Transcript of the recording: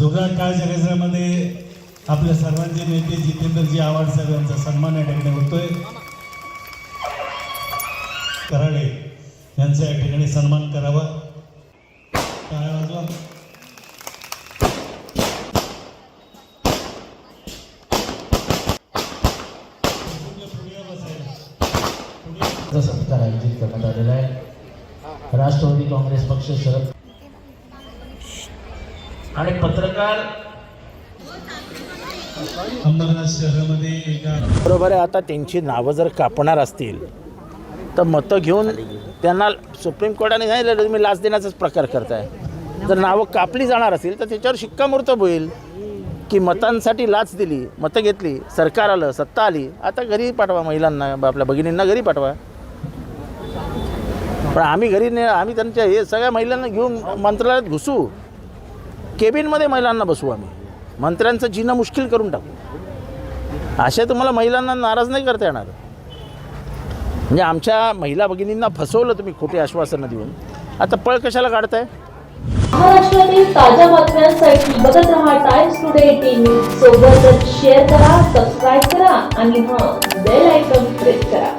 जोरदार काळ गजरामध्ये आपल्या सर्वांचे नेते जितेंद्रजी आव्हाड साहेब यांचा सन्मान या ठिकाणी होतोय. कराडे यांचा या ठिकाणी सन्मान करावा. टाळ्या वाजवा. सत्कार आयोजित करण्यात आलेला आहे. राष्ट्रवादी काँग्रेस पक्ष शरद आणि पत्रकार अंबरनाथ शहरामध्ये एका बरोबर आहे आता त्यांची नावं जर कापणार असतील तर मतं घेऊन त्यांना सुप्रीम कोर्टाने सांगितलं तुम्ही लाच देण्याचाच प्रकार करताय. जर नावं कापली जाणार असेल तर त्याच्यावर शिक्कामोर्तब होईल की मतांसाठी लाच दिली मतं घेतली सरकार आलं सत्ता आली आता घरी पाठवा महिलांना आपल्या भगिनींना घरी पाठवा. पण आम्ही घरी ने आम्ही त्यांच्या हे सगळ्या महिलांना घेऊन मंत्रालयात घुसू. केबिनमध्ये महिलांना बसवू आम्ही. मंत्र्यांचं जिणं मुश्किल करून टाकू. अशा तुम्हाला महिलांना नाराज नाही करता येणार. म्हणजे आमच्या महिला भगिनींना फसवलं तुम्ही खोटी आश्वासनं देऊन. आता पळ कशाला काढताय? महाराष्ट्रातील ताज्या बातम्यांसाठी बघत रहा टाइम्स टुडे एटीन न्यूज सोबतच शेअर करा सबस्क्राईब करा आणि हां बेल आयकॉन प्रेस करा.